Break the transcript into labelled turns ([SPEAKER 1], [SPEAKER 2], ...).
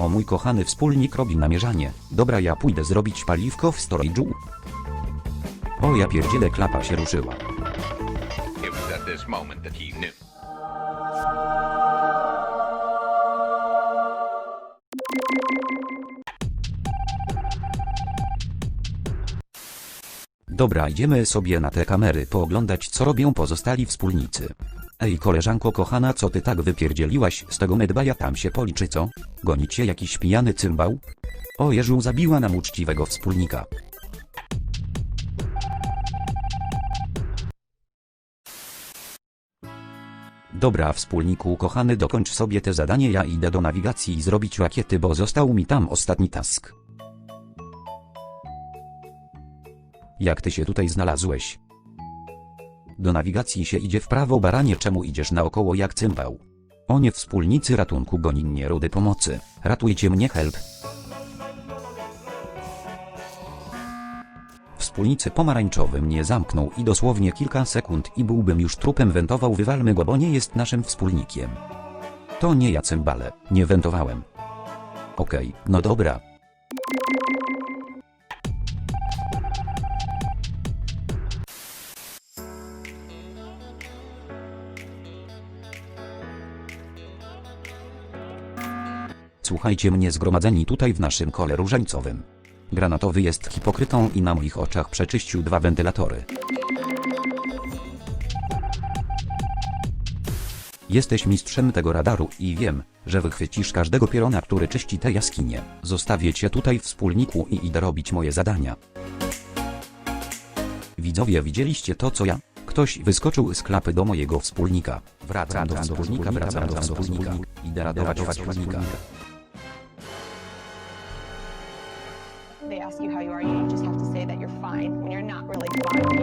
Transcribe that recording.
[SPEAKER 1] O mój kochany wspólnik robi namierzanie. Dobra ja pójdę zrobić paliwko w storage'u. O ja pierdzielę klapa się ruszyła.
[SPEAKER 2] It was at this moment that he knew.
[SPEAKER 1] Dobra idziemy sobie na te kamery pooglądać co robią pozostali wspólnicy. Ej koleżanko kochana co ty tak wypierdzieliłaś z tego medbaja tam się policzy co? Gonicie jakiś pijany cymbał? O Jeżu zabiła nam uczciwego wspólnika. Dobra wspólniku kochany dokończ sobie te zadanie ja idę do nawigacji i zrobić rakiety bo został mi tam ostatni task. Jak ty się tutaj znalazłeś? Do nawigacji się idzie w prawo baranie czemu idziesz naokoło jak cymbał? O nie wspólnicy ratunku goni mnie rudy pomocy. Ratujcie mnie help. Wspólnicy pomarańczowy mnie zamknął i dosłownie kilka sekund i byłbym już trupem wentował wywalmy go bo nie jest naszym wspólnikiem. To nie ja cymbale, nie wentowałem. Okej, no dobra, Słuchajcie mnie zgromadzeni tutaj w naszym kole różańcowym. Granatowy jest hipokrytą i na moich oczach przeczyścił dwa wentylatory. Jesteś mistrzem tego radaru i wiem, że wychwycisz każdego pierona, który czyści te jaskinie. Zostawię cię tutaj wspólniku i idę robić moje zadania. Widzowie widzieliście to co ja? Ktoś wyskoczył z klapy do mojego wspólnika. Wracam do wspólnika, wracam do wspólnika. Idę radować wspólnika.
[SPEAKER 3] They ask you how you are, you just have to say that you're fine when you're not really fine.